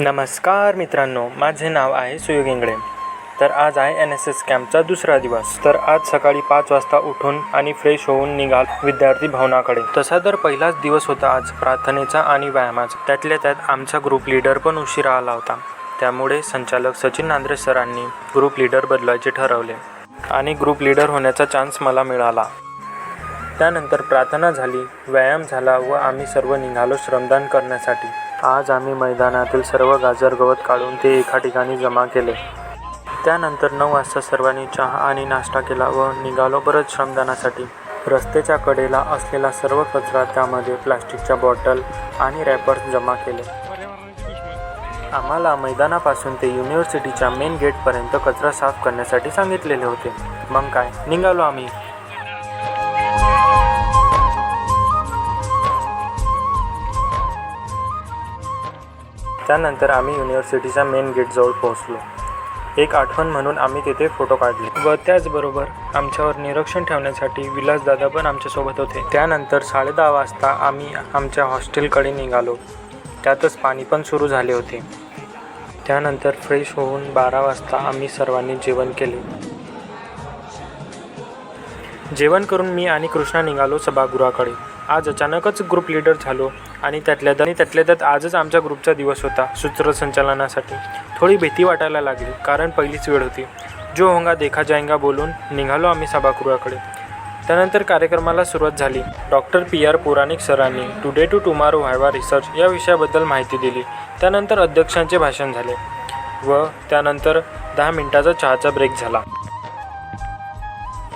नमस्कार मित्रांनो माझे नाव आहे सुयोग इंगळे. तर आज आहे एन एस एस कॅम्पचा दुसरा दिवस. तर आज सकाळी पाच वाजता उठून आणि फ्रेश होऊन निघाल विद्यार्थी भवनाकडे. तसा तर पहिलाच दिवस होता आज प्रार्थनेचा आणि व्यायामाचा. त्यातल्या त्यात आमचा ग्रुप लीडर पण उशिरा आला होता. त्यामुळे संचालक सचिन नांद्रे सरांनी ग्रुप लीडर बदलायचे ठरवले आणि ग्रुप लीडर होण्याचा चान्स मला मिळाला. त्यानंतर प्रार्थना झाली व्यायाम झाला व आम्ही सर्व निघालो श्रमदान करण्यासाठी. आज आम्ही मैदानातील सर्व गाजर गवत काढून ते एका ठिकाणी जमा केले. त्यानंतर नऊ वाजता सर्वांनी चहा आणि नाश्ता केला व निघालो परत श्रमदानासाठी. रस्त्याच्या कडेला असलेला सर्व कचरा त्यामध्ये प्लास्टिकच्या बॉटल आणि रॅपर्स जमा केले. आम्हाला मैदानापासून ते युनिव्हर्सिटीच्या मेन गेटपर्यंत कचरा साफ करण्यासाठी सांगितलेले होते. मग काय? निघालो आम्ही. त्यानंतर आम्ही युनिव्हर्सिटीच्या मेन गेटजवळ पोहोचलो. एक आठवण म्हणून आम्ही तिथे फोटो काढले. व त्याचबरोबर आमच्यावर निरीक्षण ठेवण्यासाठी विलासदादा पण आमच्यासोबत होते. त्यानंतर साडेदहा वाजता आम्ही आमच्या हॉस्टेलकडे निघालो. त्यातच पाणी पण सुरू झाले होते. त्यानंतर फ्रेश होऊन बारा वाजता आम्ही सर्वांनी जेवण केले. जेवण करून मी आणि कृष्णा निघालो सभागृहाकडे. आज अचानकच ग्रुप लीडर झालो आणि त्यातल्या त्यात आणि त्यातल्या त्यात आजच आमच्या ग्रुपचा दिवस होता सूत्रसंचालनासाठी थोडी भीती वाटायला लागली कारण पहिलीच वेळ होती. जो होंगा देखा जाएंगा बोलून निघालो आम्ही सभागृहाकडे. त्यानंतर कार्यक्रमाला सुरुवात झाली. डॉक्टर पी आर पुराणिक सरांनी today to tomorrow viva research या विषयाबद्दल माहिती दिली. त्यानंतर अध्यक्षांचे भाषण झाले व त्यानंतर दहा मिनिटाचा चहाचा ब्रेक झाला.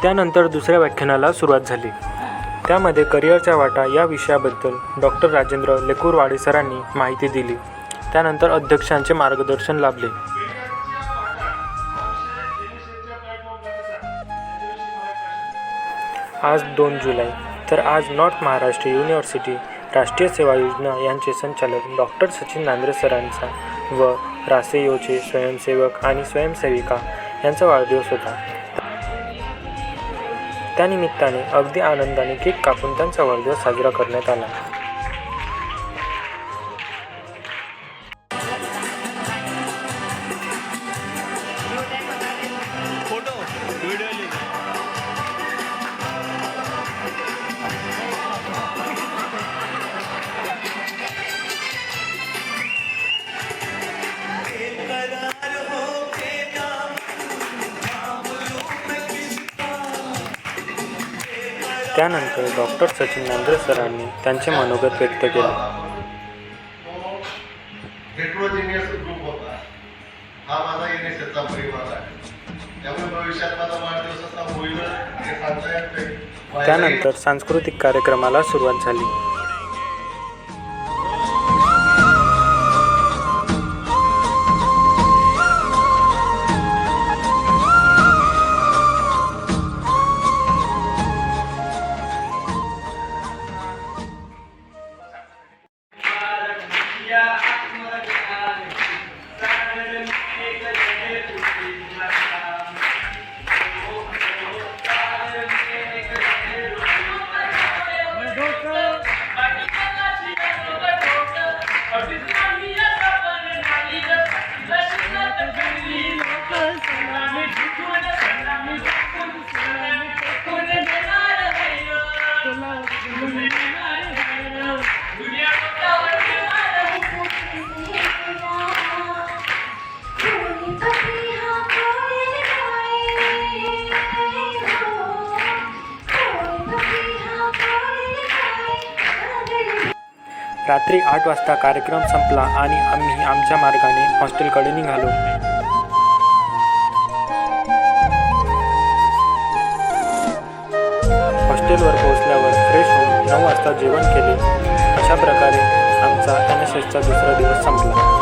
त्यानंतर दुसऱ्या व्याख्यानाला सुरुवात झाली. त्यामध्ये करिअरच्या वाटा या विषयाबद्दल डॉक्टर राजेंद्र लेकूरवाडे सरांनी माहिती दिली. त्यानंतर अध्यक्षांचे मार्गदर्शन लाभले. आज दोन जुलै. तर आज नॉर्थ महाराष्ट्र युनिव्हर्सिटी राष्ट्रीय सेवा योजना यांचे संचालक डॉक्टर सचिन नांद्रे सरांचा व रासेयोचे स्वयंसेवक आणि स्वयंसेविका यांचा वाढदिवस होता. त्यानिमित्ताने अगदी आनंदाने केक कापून त्यांचा वाढदिवस साजरा करण्यात आला. त्यानंतर डॉक्टर सचिन नांद्रे सरांनी त्यांचे मनोगत व्यक्त केले. हा माझा एनएसएसचा परिवार आहे. त्यामुळे भविष्यात माझा वाढदिवस असा होईल हे सांगता येत नाही त्यानंतर सांस्कृतिक कार्यक्रमाला सुरुवात झाली. रात्री आठ वाजता कार्यक्रम संपला आणि आम्ही आमच्या मार्गाने हॉस्टेलकडे निघालो. हॉस्टेलवर पोहोचल्यावर फ्रेश होऊन नऊ वाजता जेवण केले. अशा प्रकारे आमचा एन एस एसचा दुसरा दिवस संपला.